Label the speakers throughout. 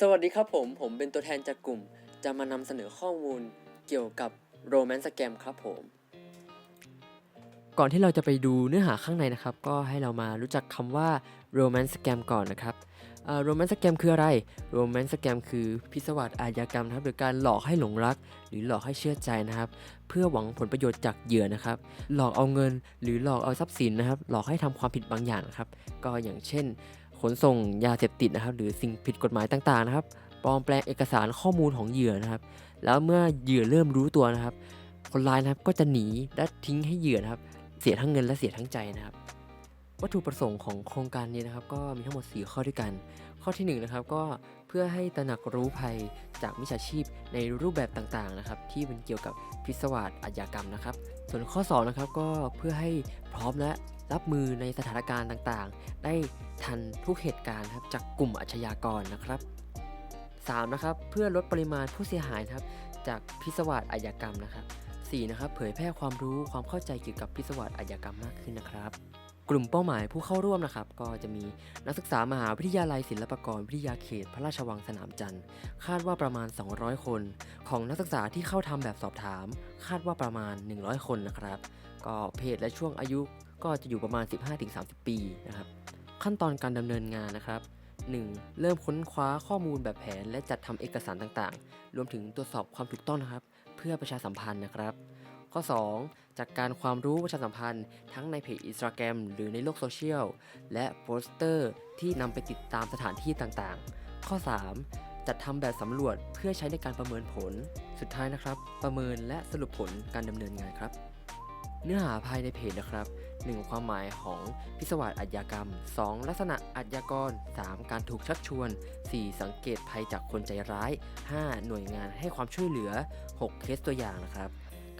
Speaker 1: สวัสดีครับผม ผมเป็นตัวแทนจากกลุ่ม จะมานำเสนอข้อมูลเกี่ยวกับโรแมนต์สแกมครับผม ก่อนที่เราจะไปดูเนื้อหาข้างในนะครับ ก็ให้เรามารู้จักคำว่าโรแมนต์สแกมก่อนนะครับโรแมนต์สแกมคืออะไรโรแมนต์สแกมคือพิศวาสอาญากรรมนะครับหรือการหลอกให้หลงรัก หรือหลอกให้เชื่อใจนะครับ เพื่อหวังผลประโยชน์จากเหยื่อนะครับ หลอกเอาเงิน หรือหลอกเอาทรัพย์สินนะครับ หลอกให้ทำความผิดบางอย่างนะครับ ก็อย่างเช่น นส่งยาเสพติดนะครับ หรือสิ่งผิดกฎหมายต่างๆนะครับปลอมแปลงเอกสารข้อมูลของเหยื่อนะครับ แล้วเมื่อเหยื่อเริ่มรู้ตัวนะครับ คนร้ายนะครับก็จะหนีและทิ้งให้เหยื่อนะครับ เสียทั้งเงินและเสียทั้งใจนะครับ วัตถุประสงค์ของโครงการนี้นะครับ ก็มีทั้งหมด 4 ข้อด้วยกัน ข้อที่1นงนะครับก็ พื่อให้ตระหนักรู้ภัยจากมิจฉาชีพในรูปแบบต่างๆนะครับ ที่เป็นเกี่ยวกับพิศวาสอาชญากรรมนะครับ ส่วนข้อ2นะครับก็เพื่อให้พร้อมและรับมือในสถานการณ์ต่างๆ ได้ทันทุกเหตุการณ์ครับจากกลุ่มอาชญากรนะครับ 3. นะครับเพื่อลดปริมาณผู้เสียหายครับจากพิศวาสอาชญากรรมนะครับ 4. นะครับเผยแพร่ความรู้ความเข้าใจเกี่ยวกับพิศวาสอาชญากรรมมากขึ้นนะครับ กลุ่มเป้าหมายผู้เข้าร่วมนะครับ ก็จะมีนักศึกษามหาวิทยาลัยศิลปากรวิทยาเขต พระราชวังสนามจันทร์ คาดว่าประมาณ 200 คน ของนักศึกษาที่เข้าทำแบบสอบถาม คาดว่าประมาณ 100 คนนะครับ ก็เพศและช่วงอายุก็จะอยู่ประมาณ 15-30 ปีนะครับ ขั้นตอนการดำเนินงานนะครับ 1. เริ่มค้นคว้าข้อมูลแบบแผน และจัดทำเอกสารต่างๆ รวมถึงตรวจสอบความถูกต้องนะครับ เพื่อประชาสัมพันธ์นะครับ ข้อ 2. จากการความรู้ประชาสัมพันธ์ทั้งในเพจอินสตาแกรมหรือในโลกโซเชียล และโปสเตอร์ที่นำไปติดตามสถานที่ต่างๆ ข้อ 3. จัดทำแบบสำรวจเพื่อใช้ในการประเมินผล สุดท้ายนะครับ ประเมินและสรุปผลการดำเนินงานครับ เนื้อหาภายในเพจนะครับ 1. ความหมายของพิศวาสอาชญากรรม 2. ลักษณะอาชญากร 3. การถูกชักชวน 4. สังเกตภัยจากคนใจร้าย 5. หน่วยงานให้ความช่วยเหลือ 6. เคสตัวอย่างนะครับ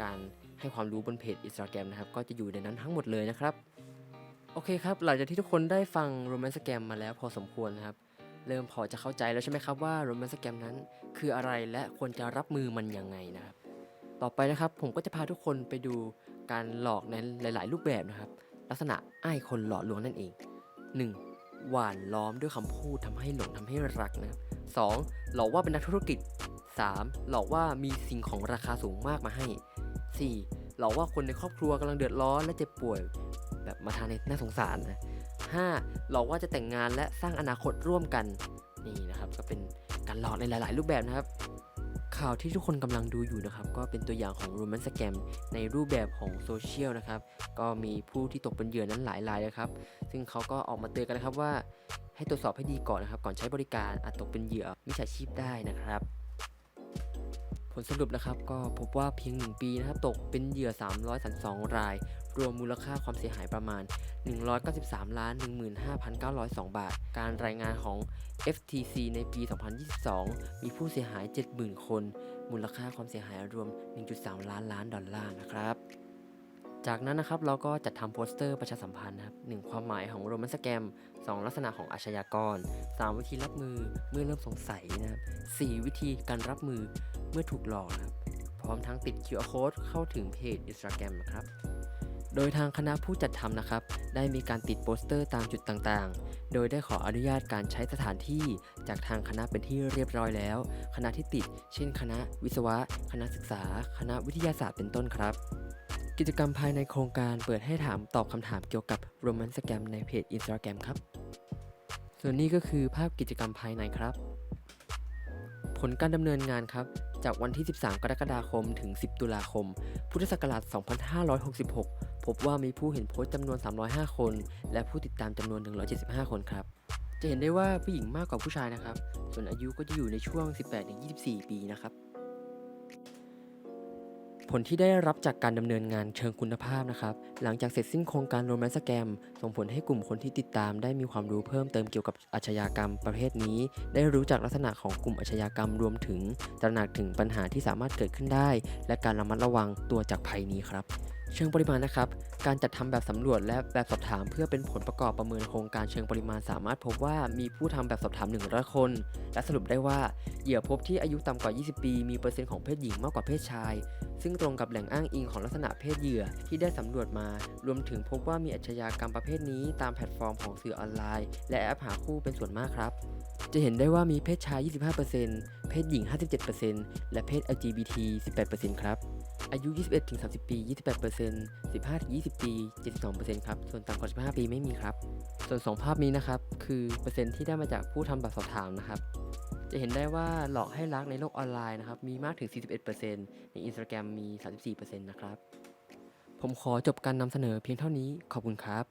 Speaker 1: การให้ความรู้บนเพจ Instagram นะครับ ก็จะอยู่ในนั้นทั้งหมดเลยนะครับ โอเคครับ หลังจากที่ทุกคนได้ฟัง Romance Scam มาแล้วพอสมควรนะครับ เริ่มพอจะเข้าใจแล้วใช่ไหมครับว่า Romance Scam นั้น คืออะไรและควรจะรับมือมันยังไงนะครับ ต่อไปนะครับผมก็จะพาทุกคนไปดูการหลอกในหลาย ๆ รูปแบบนะครับ ลักษณะอ้ายคนหลอกลวงนั่นเอง 1. หวานล้อมด้วยคำพูดทำให้หลงทำให้รักนะครับ 2. หลอกว่าเป็นนักธุรกิจ 3. หลอกว่ามีสิ่งของราคาสูงมากมาให้ 4. หลอกว่าคนในครอบครัวกำลังเดือดร้อนและเจ็บป่วย แบบมาทานในน่าสงสารนะ 5. หลอกว่าจะแต่งงานและสร้างอนาคตร่วมกันนี่นะครับก็เป็นการหลอกในหลาย ๆ รูปแบบนะครับ ข่าวที่ทุกคนกำลังดูอยู่นะครับ ก็เป็นตัวอย่างของ Roman Scam ในรูปแบบของโซเชียลนะครับ ก็มีผู้ที่ตกเป็นเหยื่อนั้นหลายรายเลยครับ ซึ่งเขาก็ออกมาเตือนกันนะครับว่าให้ตรวจสอบให้ดีก่อนนะครับ ก่อนใช้บริการอาจตกเป็นเหยื่อมิจฉาชีพได้นะครับ ลสรุปนะครับก็พบว่าเพียง 1 ปีนะครับตกเป็นเหยื่อ 332 ราย รวมมูลค่าความเสียหายประมาณ 193ล้าน15,902 บาท การรายงานของ FTC ในปี 2022 มีผู้เสียหาย 70,000 คน มูลค่าความเสียหายรวม 1.3 ล้านล้านดอลลาร์นะครับ จากนั้นนะครับเราก็จัดทำโปสเตอร์ประชาสัมพันธ์นะครับหนึ่งความหมายของโรแมนสแกมสองลักษณะของอาชญากร 3 วิธีรับมือเมื่อเริ่มสงสัยนะครับสี่วิธีการรับมือ เมื่อถูกหลอกนะครับ พร้อมทั้งติด QR code เข้าถึงเพจ Instagram นะครับ โดยทางคณะผู้จัดทำนะครับ ได้มีการติดโปสเตอร์ตามจุดต่างๆ โดยได้ขออนุญาตการใช้สถานที่จากทางคณะเป็นที่เรียบร้อยแล้ว คณะที่ติด เช่น คณะวิศวะ คณะศึกษา คณะวิทยาศาสตร์เป็นต้นครับกิจกรรมภายในโครงการเปิดให้ถามตอบคำถามเกี่ยวกับโรแมนต์แกมในเพจ Instagram ครับ ส่วนนี้ก็คือภาพกิจกรรมภายในครับ ผลการดำเนินงานครับ จากวันที่ 13 กรกฎาคม ถึง 10 ตุลาคม พุทธศักราช 2566 พบว่ามีผู้เห็นโพสต์จำนวน 305 คน และผู้ติดตามจำนวน 175 คนครับ จะเห็นได้ว่าผู้หญิงมากกว่าผู้ชายนะครับ ส่วนอายุก็จะอยู่ในช่วง 18-24 ปีนะครับ ผลที่ได้รับจากการดำเนินงานเชิงคุณภาพนะครับ หลังจากเสร็จสิ้นโครงการโรแมนต์สแกมส่งผลให้กลุ่มคนที่ติดตามได้มีความรู้เพิ่มเติมเกี่ยวกับอาชญากรรมประเภทนี้ ได้รู้จักลักษณะของกลุ่มอาชญากรรมรวมถึงตระหนักถึงปัญหาที่สามารถเกิดขึ้นได้ และการระมัดระวังตัวจากภัยนี้ครับ เชิงปริมาณนะครับ การจัดทำแบบสำรวจและแบบสอบถาม เพื่อเป็นผลประกอบประเมินโครงการเชิงปริมาณสามารถพบว่ามีผู้ทำแบบสอบถาม 100 คน และสรุปได้ว่าเหยื่อพบที่อายุต่ำกว่า 20 ปี มีเปอร์เซ็นต์ของเพศหญิงมากกว่าเพศชาย ซึ่งตรงกับแหล่งอ้างอิงของลักษณะเพศเหยื่อที่ได้สำรวจมา รวมถึงพบว่ามีอาชญากรรมประเภทนี้ตามแพลตฟอร์มของสื่อออนไลน์ และแอปหาคู่เป็นส่วนมากครับ จะเห็นได้ว่ามีเพศชาย 25%เพศหญิง 57%และเพศ LGBT 18%ครับ อายุ 21-30 ปี 28% 15-20 ปี 72%ครับ ส่วนต่ำกว่า 15 ปีไม่มีครับ ส่วน 2 ภาพนี้นะครับ คือเปอร์เซ็นต์ที่ได้มาจากผู้ทำแบบสอบถามนะครับ จะเห็นได้ว่าหลอกให้รักในโลกออนไลน์นะครับ มีมากถึง 41%ใน Instagram มี 34%นะครับ ผมขอจบการนำเสนอเพียงเท่านี้ ขอบคุณครับ